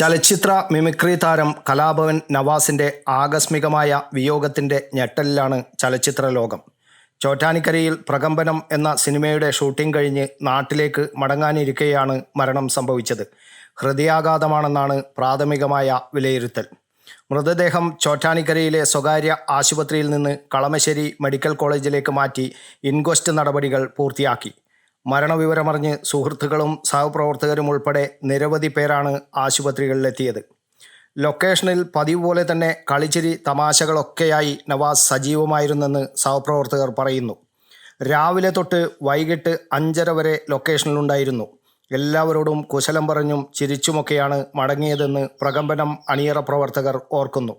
ചലച്ചിത്ര മിമിക്രി താരം കലാഭവൻ നവാസിന്റെ ആകസ്മികമായ വിയോഗത്തിന്റെ ഞെട്ടലിലാണ് ചലച്ചിത്ര ലോകം ചോറ്റാനിക്കരയിൽ പ്രകമ്പനം എന്ന സിനിമയുടെ ഷൂട്ടിംഗ് കഴിഞ്ഞ് നാട്ടിലേക്ക് മടങ്ങാനിരിക്കെയാണ് മരണം സംഭവിച്ചത്. ഹൃദയാഘാതമാണെന്നാണ് പ്രാഥമികമായ വിലയിരുത്തൽ. മൃതദേഹം ചോറ്റാനിക്കരയിലെ സ്വകാര്യ ആശുപത്രിയിൽ നിന്ന് കളമശ്ശേരി മെഡിക്കൽ കോളേജിലേക്ക് മാറ്റി ഇൻക്വസ്റ്റ് നടപടികൾ പൂർത്തിയാക്കി. മരണവിവരമറിഞ്ഞ് സുഹൃത്തുക്കളും സഹപ്രവർത്തകരും ഉൾപ്പെടെ നിരവധി പേരാണ് ആശുപത്രികളിലെത്തിയത്. ലൊക്കേഷനിൽ പതിവ് പോലെ തന്നെ കളിച്ചിരി തമാശകളൊക്കെയായി നവാസ് സജീവമായിരുന്നെന്ന് സഹപ്രവർത്തകർ പറയുന്നു. രാവിലെ തൊട്ട് വൈകിട്ട് അഞ്ചര വരെ ലൊക്കേഷനിലുണ്ടായിരുന്നു. എല്ലാവരോടും കുശലം പറഞ്ഞും ചിരിച്ചുമൊക്കെയാണ് മടങ്ങിയതെന്ന് പ്രകമ്പനം അണിയറ പ്രവർത്തകർ ഓർക്കുന്നു.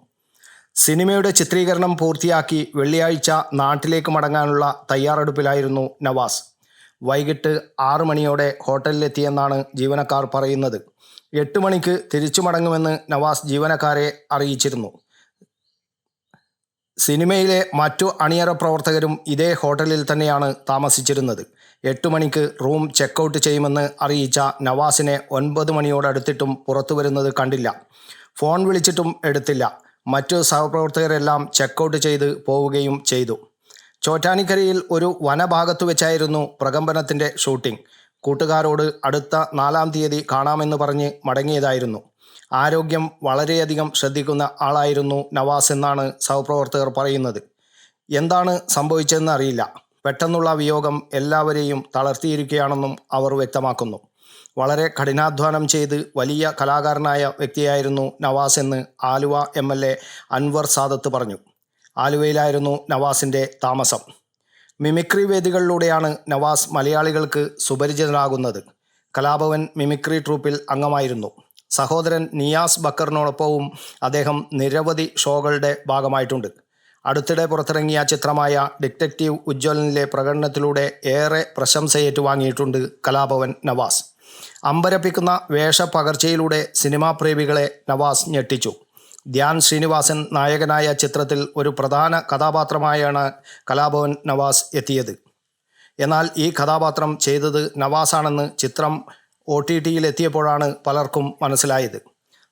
സിനിമയുടെ ചിത്രീകരണം പൂർത്തിയാക്കി വെള്ളിയാഴ്ച നാട്ടിലേക്ക് മടങ്ങാനുള്ള തയ്യാറെടുപ്പിലായിരുന്നു നവാസ്. വൈകിട്ട് ആറു മണിയോടെ ഹോട്ടലിലെത്തിയെന്നാണ് ജീവനക്കാർ പറയുന്നത്. എട്ട് മണിക്ക് തിരിച്ചു മടങ്ങുമെന്ന് നവാസ് ജീവനക്കാരെ അറിയിച്ചിരുന്നു. സിനിമയിലെ മറ്റു അണിയറ പ്രവർത്തകരും ഇതേ ഹോട്ടലിൽ തന്നെയാണ് താമസിച്ചിരുന്നത്. എട്ട് മണിക്ക് റൂം ചെക്ക് ഔട്ട് ചെയ്യുമെന്ന് അറിയിച്ച നവാസിനെ ഒൻപത് മണിയോടടുത്തിട്ടും പുറത്തു വരുന്നത് കണ്ടില്ല. ഫോൺ വിളിച്ചിട്ടും എടുത്തില്ല. മറ്റു സഹപ്രവർത്തകരെല്ലാം ചെക്കൗട്ട് ചെയ്ത് പോവുകയും ചെയ്തു. ചോറ്റാനിക്കരയിൽ ഒരു വനഭാഗത്തു വെച്ചായിരുന്നു പ്രകമ്പനത്തിന്റെ ഷൂട്ടിംഗ്. കൂട്ടുകാരോട് അടുത്ത നാലാം തീയതി കാണാമെന്ന് പറഞ്ഞ് മടങ്ങിയതായിരുന്നു. ആരോഗ്യം വളരെയധികം ശ്രദ്ധിക്കുന്ന ആളായിരുന്നു നവാസ് എന്നാണ് സഹപ്രവർത്തകർ പറയുന്നത്. എന്താണ് സംഭവിച്ചതെന്ന് അറിയില്ല. പെട്ടെന്നുള്ള വിയോഗം എല്ലാവരെയും തളർത്തിയിരിക്കുകയാണെന്നും അവർ വ്യക്തമാക്കുന്നു. വളരെ കഠിനാധ്വാനം ചെയ്ത് വലിയ കലാകാരനായ വ്യക്തിയായിരുന്നു നവാസ് എന്ന് ആലുവ എ അൻവർ സാദത്ത് പറഞ്ഞു. ആലുവയിലായിരുന്നു നവാസിന്റെ താമസം. മിമിക്രി വേദികളിലൂടെയാണ് നവാസ് മലയാളികൾക്ക് സുപരിചിതനാകുന്നത്. കലാഭവൻ മിമിക്രി ട്രൂപ്പിൽ അംഗമായിരുന്നു. സഹോദരൻ നിയാസ് ബക്കറിനോടൊപ്പവും അദ്ദേഹം നിരവധി ഷോകളുടെ ഭാഗമായിട്ടുണ്ട്. അടുത്തിടെ പുറത്തിറങ്ങിയ ചിത്രമായ ഡിറ്റക്റ്റീവ് ഉജ്ജ്വലനിലെ പ്രകടനത്തിലൂടെ ഏറെ പ്രശംസയേറ്റു വാങ്ങിയിട്ടുണ്ട് കലാഭവൻ നവാസ്. അമ്പരപ്പിക്കുന്ന വേഷപ്പകർച്ചയിലൂടെ സിനിമാ പ്രേമികളെ നവാസ് ഞെട്ടിച്ചു. ധ്യാൻ ശ്രീനിവാസൻ നായകനായ ചിത്രത്തിൽ ഒരു പ്രധാന കഥാപാത്രമായാണ് കലാഭവൻ നവാസ് എത്തിയത്. എന്നാൽ ഈ കഥാപാത്രം ചെയ്തത് നവാസാണെന്ന് ചിത്രം ഒ ടി ടിയിൽ എത്തിയപ്പോഴാണ് പലർക്കും മനസ്സിലായത്.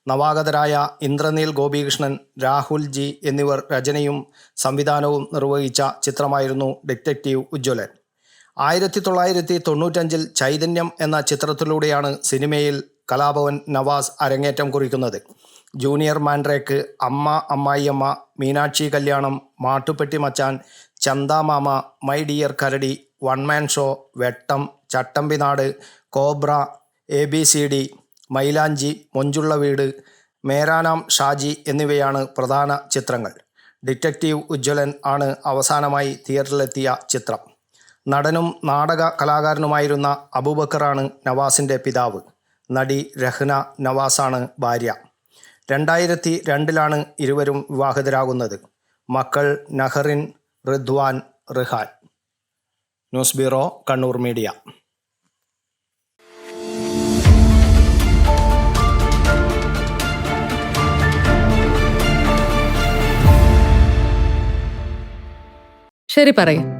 നവാഗതരായ ഇന്ദ്രനീൽ ഗോപികൃഷ്ണൻ രാഹുൽ ജി എന്നിവർ രചനയും സംവിധാനവും നിർവഹിച്ച ചിത്രമായിരുന്നു ഡിറ്റക്റ്റീവ് ഉജ്ജ്വലൻ. ആയിരത്തി തൊള്ളായിരത്തി തൊണ്ണൂറ്റഞ്ചിൽ ചൈതന്യം എന്ന ചിത്രത്തിലൂടെയാണ് സിനിമയിൽ കലാഭവൻ നവാസ് അരങ്ങേറ്റം കുറിക്കുന്നത്. ജൂനിയർ മാൻഡ്രേക്ക് അമ്മ അമ്മായിയമ്മ Meenakshi Kalyanam Mattupetti Machan Chanthamama my dear Karadi one man show Vettam Chattambinadu Cobra A B C D Mylanchi Monchulla Veedu മേരാനാം Shaji എന്നിവയാണ് പ്രധാന ചിത്രങ്ങൾ. ഡിറ്റക്റ്റീവ് ഉജ്ജ്വലൻ ആണ് അവസാനമായി തിയേറ്ററിലെത്തിയ ചിത്രം. നടനും നാടക കലാകാരനുമായിരുന്ന അബൂബക്കറാണ് നവാസിന്റെ പിതാവ്. നടി രഹ്ന നവാസാണ് ഭാര്യ. രണ്ടായിരത്തി രണ്ടിലാണ് ഇരുവരും വിവാഹിതരാകുന്നത്. മക്കൾ Nahrin Ridwan Rihan. News bureau Kannur media. ശരി പറയ്.